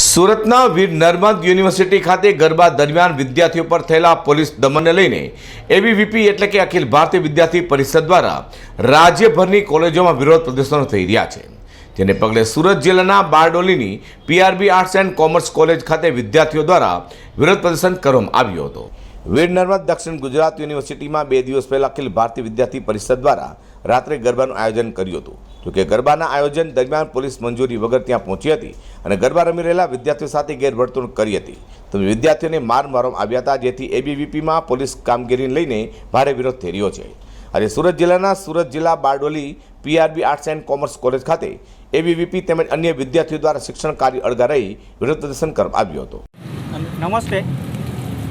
સુરતના વીર નર્મદ યુનિવર્સિટી ખાતે ગરબા દરમિયાન વિદ્યાર્થીઓ પર થયેલા પોલીસ દમનને લઈને એબીવીપી એટલે કે અખિલ ભારતીય વિદ્યાર્થી પરિષદ દ્વારા રાજ્યભરની કોલેજોમાં વિરોધ પ્રદર્શનો થઈ રહ્યા છે. જેને પગલે સુરત જિલ્લાના બારડોલીની PRB arts and commerce college ખાતે વિદ્યાર્થીઓ દ્વારા વિરોધ પ્રદર્શન કરવામાં આવ્યું હતું. વીર નર્મદ દક્ષિણ ગુજરાત યુનિવર્સિટીમાં બે દિવસ પહેલા અખિલ ભારતીય વિદ્યાર્થી પરિષદ દ્વારા રાત્રે ગરબાનું આયોજન કર્યું હતું. જોકે ગરબાના આયોજન દરમિયાન પોલીસ મંજૂરી વગર ત્યાં પહોંચી હતી અને ગરબા રમી રહેલા વિદ્યાર્થીઓ સાથે ગેરવર્તણૂક કરી હતી. તો વિદ્યાર્થીઓને માર મારવામાં આવ્યા હતા, જેથી એબીવીપીમાં પોલીસ કામગીરીને લઈને ભારે વિરોધ થઈ રહ્યો છે. આજે સુરત જિલ્લાના સુરત જિલ્લા Bardoli PRB arts and commerce college ખાતે એબીવીપી તેમજ અન્ય વિદ્યાર્થીઓ દ્વારા શિક્ષણ કાર્ય અડધા રહી વિરોધ પ્રદર્શન કરવામાં આવ્યું હતું. નમસ્તે.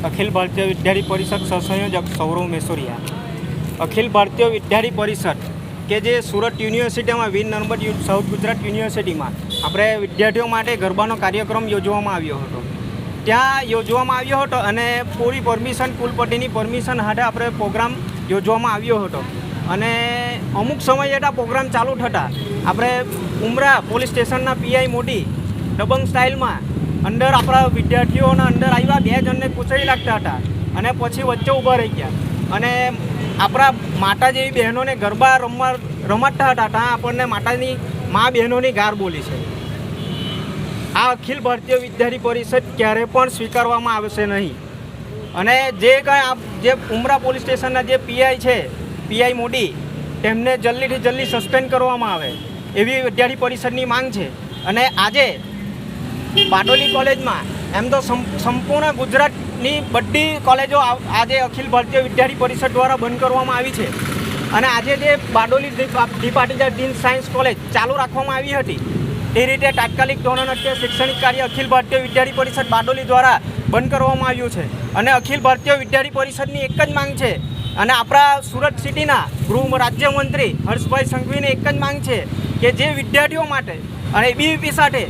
અખિલ ભારતીય વિદ્યાર્થી પરિષદ સહસંયોજક સૌરવ મેસોરિયા. અખિલ ભારતીય વિદ્યાર્થી પરિષદ કે જે સુરત યુનિવર્સિટીમાં વીર નર્મદ સાઉથ ગુજરાત યુનિવર્સિટીમાં આપણે વિદ્યાર્થીઓ માટે ગરબાનો કાર્યક્રમ યોજવામાં આવ્યો હતો. ત્યાં યોજવામાં આવ્યો હતો અને પૂરી પરમિશન, કુલપતિની પરમિશન હાથે આપણે પ્રોગ્રામ યોજવામાં આવ્યો હતો. અને અમુક સમય એટલા પ્રોગ્રામ ચાલુ થતા આપણે ઉમરા પોલીસ સ્ટેશનના પીઆઈ મોટી દબંગ સ્ટાઇલમાં અંદર આપણા વિદ્યાર્થીઓના અંદર આવ્યા, બે જણને કૂચડી લાગતા હતા અને પછી વચ્ચે ઊભા રહી ગયા. અને આપણા માતા જેવી બહેનોને ગરબા રમવા રમાડતા હતા ત્યાં આપણને માતાની મા બહેનોની ગાર બોલી છે. આ અખિલ ભારતીય વિદ્યાર્થી પરિષદ ક્યારે પણ સ્વીકારવામાં આવશે નહીં. અને જે કાંઈ આપ જે ઉમરા પોલીસ સ્ટેશનના જે પીઆઈ છે, પીઆઈ મોડી તેમને જલ્દીથી જલ્દી સસ્પેન્ડ કરવામાં આવે એવી વિદ્યાર્થી પરિષદની માંગ છે. અને આજે બારડોલી કોલેજમાં. એમ તો સંપૂર્ણ ગુજરાતની બધી કોલેજો આજે અખિલ ભારતીય વિદ્યાર્થી પરિષદ દ્વારા બંધ કરવામાં આવી છે. અને આજે જે Bardoli D Patidar dean science college ચાલુ રાખવામાં આવી હતી, એ રીતે તાત્કાલિક ધોરણ અત્યારે શૈક્ષણિક કાર્ય અખિલ ભારતીય વિદ્યાર્થી પરિષદ બારડોલી દ્વારા બંધ કરવામાં આવ્યું છે. અને અખિલ ભારતીય વિદ્યાર્થી પરિષદની એક જ માંગ છે. અને આપણા સુરત સિટીના ગૃહ રાજ્યમંત્રી હર્ષભાઈ સંઘવીની એક જ માંગ છે કે જે વિદ્યાર્થીઓ માટે અને એબીવીપી સાથે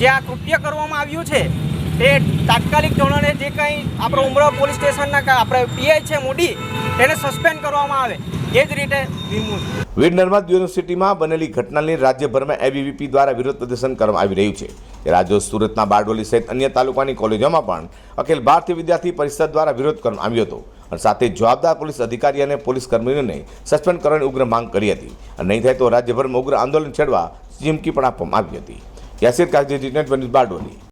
જે આ કૃત્ય કરવામાં આવ્યું છે, તે તાત્કાલિક ધોરણે જે કંઈ આપણો ઉમરા પોલીસ સ્ટેશનના આપણે પીઆઈ છે મોડી તેને સસ્પેન્ડ કરવામાં આવે. એ જ રીતે વીર નર્મદ યુનિવર્સિટીમાં બનેલી ઘટનાની રાજ્યભરમાં એબીવીપી દ્વારા વિરોધ પ્રદર્શન કરવામાં આવી રહ્યું છે. આજે સુરતના બારડોલી સહિત અન્ય તાલુકાની કોલેજોમાં પણ અખિલ ભારતીય વિદ્યાર્થી પરિષદ દ્વારા વિરોધ કરવામાં આવ્યો હતો અને સાથે જવાબદાર પોલીસ અધિકારી અને પોલીસ કર્મીઓને સસ્પેન્ડ કરવાની ઉગ્ર માંગ કરી હતી. અને નહીં થાય તો રાજ્યભરમાં ઉગ્ર આંદોલન છેડવા ચીમકી પણ આપવામાં આવી હતી. યાસિર કાગજી નેટ બારડોલી.